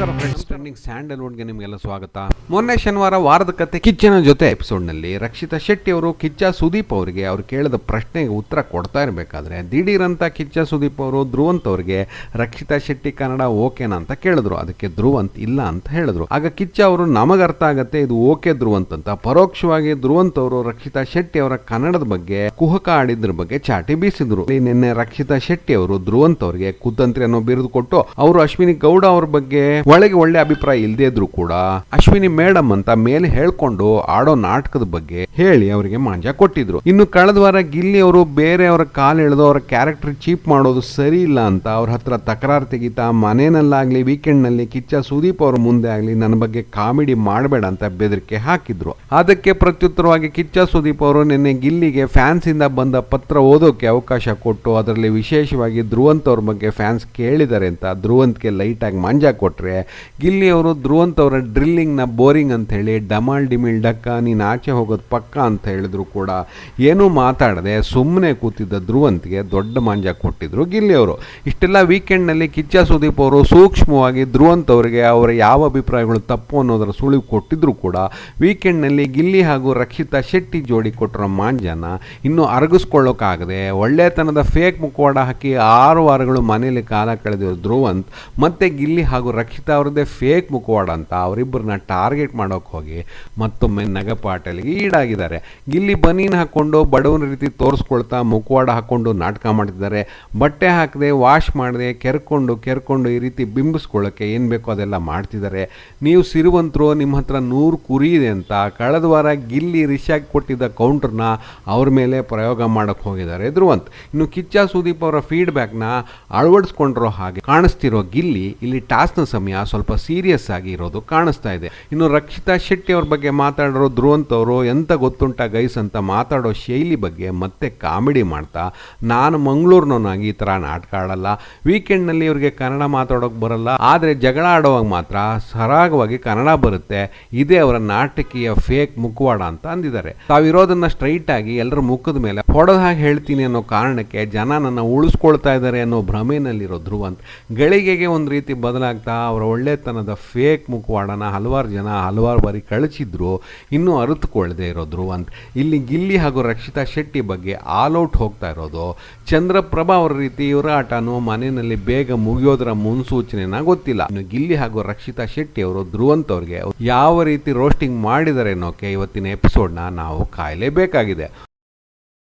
Christopher. ಸ್ಯಾಂಡಲ್ವುಡ್ಗೆ ನಿಮಗೆಲ್ಲ ಸ್ವಾಗತ. ಮೊನ್ನೆ ಶನಿವಾರ ವಾರದ ಕತೆ ಕಿಚ್ಚನ ಜೊತೆ ಎಪಿಸೋಡ್ನಲ್ಲಿ ರಕ್ಷಿತಾ ಶೆಟ್ಟಿ ಅವರು ಕಿಚ್ಚ ಸುದೀಪ್ ಅವರಿಗೆ ಅವ್ರು ಕೇಳಿದ ಪ್ರಶ್ನೆಗೆ ಉತ್ತರ ಕೊಡ್ತಾ ಇರಬೇಕಾದ್ರೆ ದಿಢೀರಂತ ಕಿಚ್ಚ ಸುದೀಪ್ ಅವರು ಧ್ರುವಂತ್ ಅವರಿಗೆ ರಕ್ಷಿತಾ ಶೆಟ್ಟಿ ಕನ್ನಡ ಓಕೆನಾ ಅಂತ ಕೇಳಿದ್ರು. ಅದಕ್ಕೆ ಧ್ರುವಂತ್ ಇಲ್ಲ ಅಂತ ಹೇಳಿದ್ರು. ಆಗ ಕಿಚ್ಚ ಅವರು ನಮಗೆ ಅರ್ಥ ಆಗತ್ತೆ ಇದು ಓಕೆ ಧ್ರುವಂತ್ ಅಂತ. ಪರೋಕ್ಷವಾಗಿ ಧ್ರುವಂತ್ ಅವರು ರಕ್ಷಿತಾ ಶೆಟ್ಟಿ ಅವರ ಕನ್ನಡದ ಬಗ್ಗೆ ಕುಹಕ ಆಡಿದ್ರ ಬಗ್ಗೆ ಚಾಟಿ ಬೀಸಿದ್ರು. ನಿನ್ನೆ ರಕ್ಷಿತಾ ಶೆಟ್ಟಿ ಅವರು ಧ್ರುವಂತ್ ಅವರಿಗೆ ಕುತಂತ್ರಿ ಅನ್ನೋ ಬಿರುದು ಕೊಟ್ಟು, ಅವರು ಅಶ್ವಿನಿ ಗೌಡ ಅವ್ರ ಬಗ್ಗೆ ಒಳಗೆ ಒಳ್ಳೆ ಅಭಿಪ್ರಾಯ ಇಲ್ಲದೆ ಇದ್ರು ಕೂಡ ಅಶ್ವಿನಿ ಮೇಡಮ್ ಅಂತ ಮೇಲೆ ಹೇಳ್ಕೊಂಡು ಆಡೋ ನಾಟಕದ ಬಗ್ಗೆ ಹೇಳಿ ಅವರಿಗೆ ಮಾಂಜ ಕೊಟ್ಟಿದ್ರು. ಇನ್ನು ಕಳೆದ ವಾರ ಗಿಲ್ಲಿ ಅವರು ಬೇರೆಯವರ ಕಾಲ್ ಎಳೆದು ಅವರ ಕ್ಯಾರೆಕ್ಟರ್ ಚೀಪ್ ಮಾಡೋದು ಸರಿ ಇಲ್ಲ ಅಂತ ಅವ್ರ ಹತ್ರ ತಕರಾರು ತೆಗಿತಾ, ಮನೆಯಲ್ಲಾಗ್ಲಿ ವೀಕೆಂಡ್ನಲ್ಲಿ ಕಿಚ್ಚ ಸುದೀಪ್ ಅವ್ರ ಮುಂದೆ ಆಗ್ಲಿ ನನ್ನ ಬಗ್ಗೆ ಕಾಮಿಡಿ ಮಾಡಬೇಡ ಅಂತ ಬೆದರಿಕೆ ಹಾಕಿದ್ರು. ಅದಕ್ಕೆ ಪ್ರತ್ಯುತ್ತರವಾಗಿ ಕಿಚ್ಚ ಸುದೀಪ್ ಅವರು ನಿನ್ನೆ ಗಿಲ್ಲಿಗೆ ಫ್ಯಾನ್ಸ್ ಇಂದ ಬಂದ ಪತ್ರ ಓದೋಕೆ ಅವಕಾಶ ಕೊಟ್ಟು ಅದರಲ್ಲಿ ವಿಶೇಷವಾಗಿ ಧ್ರುವಂತ್ ಅವ್ರ ಬಗ್ಗೆ ಫ್ಯಾನ್ಸ್ ಕೇಳಿದ್ದಾರೆ ಅಂತ ಧ್ರುವಂತ್ಗೆ ಲೈಟ್ ಆಗಿ ಮಾಂಜ ಕೊಟ್ರೆ ಗಿಲ್ಲಿ ಅವರು ಧ್ರುವಂತ್ ಅವರ ಡ್ರಿಲ್ಲಿಂಗ್ನ ಬೋರಿಂಗ್ ಅಂತ ಹೇಳಿ ಡಮಾಲ್ ಡಿಮಿಲ್ ಡಕ್ಕ, ನೀನು ಆಚೆ ಹೋಗೋದು ಪಕ್ಕ ಅಂತ ಹೇಳಿದ್ರು ಕೂಡ ಏನೂ ಮಾತಾಡದೆ ಸುಮ್ಮನೆ ಕೂತಿದ್ದ ಧ್ರುವಂತ್ಗೆ ದೊಡ್ಡ ಮಾಂಜ ಕೊಟ್ಟಿದ್ರು ಗಿಲ್ಲಿ ಅವರು. ಇಷ್ಟೆಲ್ಲ ವೀಕೆಂಡ್ನಲ್ಲಿ ಕಿಚ್ಚ ಸುದೀಪ್ ಅವರು ಸೂಕ್ಷ್ಮವಾಗಿ ಧ್ರುವಂತ್ ಅವರಿಗೆ ಅವರ ಯಾವ ಅಭಿಪ್ರಾಯಗಳು ತಪ್ಪು ಅನ್ನೋದರ ಸುಳಿವು ಕೊಟ್ಟಿದ್ರು ಕೂಡ ವೀಕೆಂಡ್ನಲ್ಲಿ ಗಿಲ್ಲಿ ಹಾಗೂ ರಕ್ಷಿತಾ ಶೆಟ್ಟಿ ಜೋಡಿ ಕೊಟ್ಟಿರೋ ಮಾಂಜನ ಇನ್ನೂ ಅರಗಿಸ್ಕೊಳ್ಳೋಕ್ಕಾಗದೆ ಒಳ್ಳೆತನದ ಫೇಕ್ ಮುಖವಾಡ ಹಾಕಿ ಆರು ವಾರಗಳು ಮನೆಯಲ್ಲಿ ಕಾಲ ಕಳೆದಿರೋ ಧ್ರುವಂತ್ ಮತ್ತೆ ಗಿಲ್ಲಿ ಹಾಗೂ ರಕ್ಷಿತಾ ಅವರದೇ ಫೇಕ್ ಮುಖವಾಡ ಅಂತ ಅವರಿಬ್ಬರನ್ನ ಟಾರ್ಗೆಟ್ ಮಾಡೋಕೆ ಹೋಗಿ ಮತ್ತೊಮ್ಮೆ ನಗಪಾಟಲಿಗೆ ಈಡಾಗಿದ್ದಾರೆ. ಗಿಲ್ಲಿ ಬನೀನ್ ಹಾಕ್ಕೊಂಡು ಬಡವನ ರೀತಿ ತೋರಿಸ್ಕೊಳ್ತಾ ಮುಖವಾಡ ಹಾಕ್ಕೊಂಡು ನಾಟಕ ಮಾಡ್ತಿದ್ದಾರೆ. ಬಟ್ಟೆ ಹಾಕದೆ, ವಾಶ್ ಮಾಡದೆ, ಕೆರ್ಕೊಂಡು ಕೆರ್ಕೊಂಡು ಈ ರೀತಿ ಬಿಂಬಿಸ್ಕೊಳ್ಳೋಕ್ಕೆ ಏನು ಬೇಕೋ ಅದೆಲ್ಲ ಮಾಡ್ತಿದ್ದಾರೆ. ನೀವು ಸಿರುವಂತರು, ನಿಮ್ಮ ಹತ್ರ ನೂರು ಕುರಿ ಇದೆ ಅಂತ ಕಳೆದ ವಾರ ಗಿಲ್ಲಿ ರಿಷಾಗ್ ಕೊಟ್ಟಿದ್ದ ಕೌಂಟರ್ನ ಅವ್ರ ಮೇಲೆ ಪ್ರಯೋಗ ಮಾಡೋಕ್ಕೆ ಹೋಗಿದ್ದಾರೆ ಧ್ರುವಂತ್. ಇನ್ನು ಕಿಚ್ಚ ಸುದೀಪ್ ಅವರ ಫೀಡ್ಬ್ಯಾಕ್ನ ಅಳವಡಿಸ್ಕೊಂಡಿರೋ ಹಾಗೆ ಕಾಣಿಸ್ತಿರೋ ಗಿಲ್ಲಿ ಇಲ್ಲಿ ಟಾಸ್ನ ಸಮಯ ಸ್ವಲ್ಪ ಸೀರಿಯಸ್ ಆಗಿ ಇರೋದು ಕಾಣಿಸ್ತಾ ಇದೆ. ಇನ್ನು ರಕ್ಷಿತಾ ಶೆಟ್ಟಿ ಅವ್ರ ಬಗ್ಗೆ ಮಾತಾಡಿರೋ ಧ್ರುವಂತ್ ಅವರು ಎಂತ ಗೊತ್ತುಂಟ ಗೈಸ್ ಅಂತ ಮಾತಾಡೋ ಶೈಲಿ ಬಗ್ಗೆ ಮತ್ತೆ ಕಾಮಿಡಿ ಮಾಡ್ತಾ, ನಾನು ಮಂಗಳೂರಿನವನಾಗಿ ಈ ಥರ ನಾಟಕ ಆಡಲ್ಲ. ವೀಕೆಂಡ್ನಲ್ಲಿ ಇವ್ರಿಗೆ ಕನ್ನಡ ಮಾತಾಡೋಕೆ ಬರಲ್ಲ. ಆದರೆ ಜಗಳ ಆಡೋವಾಗ ಮಾತ್ರ ಸರಾಗವಾಗಿ ಕನ್ನಡ ಬರುತ್ತೆ. ಇದೇ ಅವರ ನಾಟಕೀಯ ಫೇಕ್ ಮುಖವಾಡ ಅಂತ ಅಂದಿದ್ದಾರೆ. ತಾವಿರೋದನ್ನ ಸ್ಟ್ರೈಟ್ ಆಗಿ ಎಲ್ಲರ ಮುಖದ ಮೇಲೆ ಹೊಡೆದ ಹಾಗೆ ಹೇಳ್ತೀನಿ ಅನ್ನೋ ಕಾರಣಕ್ಕೆ ಜನ ನನ್ನ ಉಳಿಸ್ಕೊಳ್ತಾ ಇದ್ದಾರೆ ಅನ್ನೋ ಭ್ರಮೆನಲ್ಲಿರೋ ಧ್ರುವಂತ್. ಗಳಿಗೆಗೆ ಒಂದು ರೀತಿ ಬದಲಾಗ್ತಾ, ಅವರ ಒಳ್ಳೆತನದ ಫೇಕ್ ಮುಖವಾಡನ ಹಲವಾರು ಜನ ಹಲವಾರು ಬಾರಿ ಕಳಿಸಿದ್ರು ಇನ್ನೂ ಅರಿತುಕೊಳ್ಳದೆ ಇರೋದ್ರು ಅಂತ. ಇಲ್ಲಿ ಗಿಲ್ಲಿ ಹಾಗೂ ರಕ್ಷಿತಾ ಶೆಟ್ಟಿ ಬಗ್ಗೆ ಆಲ್ ಔಟ್ ಹೋಗ್ತಾ ಇರೋದು. ಚಂದ್ರಪ್ರಭಾ ಅವರ ರೀತಿ ಇವರ ಆಟನೂ ಮನೆಯಲ್ಲಿ ಬೇಗ ಮುಗಿಯೋದರ ಮುನ್ಸೂಚನೆನ ಗೊತ್ತಿಲ್ಲ. ಇನ್ನು ಗಿಲ್ಲಿ ಹಾಗೂ ರಕ್ಷಿತಾ ಶೆಟ್ಟಿ ಅವರು ಧ್ರುವಂತ್ ಅವ್ರಿಗೆ ಯಾವ ರೀತಿ ರೋಸ್ಟಿಂಗ್ ಮಾಡಿದ್ದಾರೆ ಅನ್ನೋಕೆ ಇವತ್ತಿನ ಎಪಿಸೋಡ್ನ ನಾವು ಕಾಯಲೇಬೇಕಾಗಿದೆ.